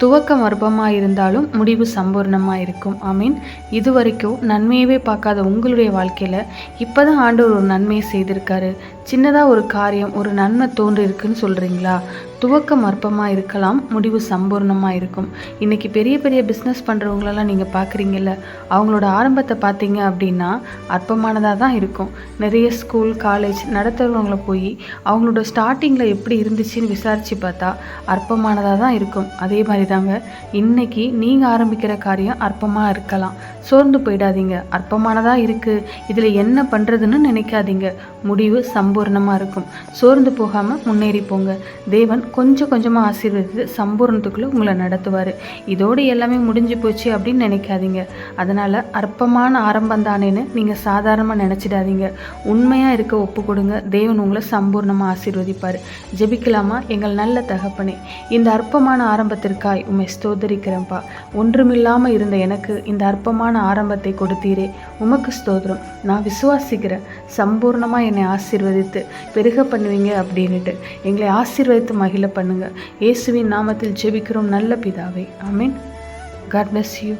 துவக்கம் அற்பமாக இருந்தாலும் முடிவு சம்பூர்ணமாக இருக்கும் ஐ மீன் இது வரைக்கும் நன்மையவே பார்க்காத உங்களுடைய வாழ்க்கையில் இப்போ தான் ஆண்டவர் ஒரு நன்மையை செய்திருக்காரு. சின்னதாக ஒரு காரியம் ஒரு நன்மை தோன்றிருக்குன்னு சொல்கிறீங்களா துவக்கம் அற்பமாக இருக்கலாம் முடிவு சம்பூர்ணமாக இருக்கும் இன்றைக்கி பெரிய பெரிய பிஸ்னஸ் பண்ணுறவங்களெல்லாம் நீங்கள் பார்க்குறீங்கல்ல அவங்களோட ஆரம்பத்தை பார்த்தீங்க அப்படின்னா அற்பமானதாக தான் இருக்கும். நிறைய ஸ்கூல் காலேஜ் நடத்துகிறவங்கள போய் அவங்களோட ஸ்டார்டிங்கில் எப்படி இருந்துச்சுன்னு விசாரித்து பார்த்தா அற்பமானதாக தான் இருக்கும். அதே மாதிரி தாங்க இன்னைக்கு நீங்கள் ஆரம்பிக்கிற காரியம் அற்பமாக இருக்கலாம். சோர்ந்து போயிடாதீங்க. அற்பமானதாக இருக்குது இதில் என்ன பண்ணுறதுன்னு நினைக்காதீங்க. முடிவு சம்பூர்ணமாக இருக்கும். சோர்ந்து போகாமல் முன்னேறி போங்க. தேவன் கொஞ்சம் கொஞ்சமாக ஆசீர்வதித்து சம்பூர்ணத்துக்குள்ளே உங்களை நடத்துவார். இதோடு எல்லாமே முடிஞ்சு போச்சு அப்படின்னு நினைக்காதீங்க. அதனால் அற்பமான ஆரம்பம் தானேன்னு நீங்கள் சாதாரணமாக நினச்சிடாதீங்க. உண்மையாக இருக்க ஒப்பு கொடுங்க. தேவன் உங்களை சம்பூர்ணமாக ஆசீர்வதிப்பார். ஜெபிக்கலாமா? எங்கள் நல்ல தகப்பனே இந்த அற்பமான ஆரம்பத்திற்காய் உம்மை ஸ்தோதரிக்கிறேன்ப்பா ஒன்றுமில்லாமல் இருந்த எனக்கு இந்த அற்பமான ஆரம்பத்தை கொடுத்தீரே. உமக்கு ஸ்தோத்திரம். நான் விசுவாசிக்கிறேன். சம்பூர்ணமாக என்னை ஆசீர்வதித்து பெருக பண்ணுவீங்க அப்படின்னுட்டு. எங்களை ஆசீர்வதித்து மகிழ பண்ணுங்க. இயேசுவின் நாமத்தில் ஜெபிக்கிறோம் நல்ல பிதாவை. I mean God bless you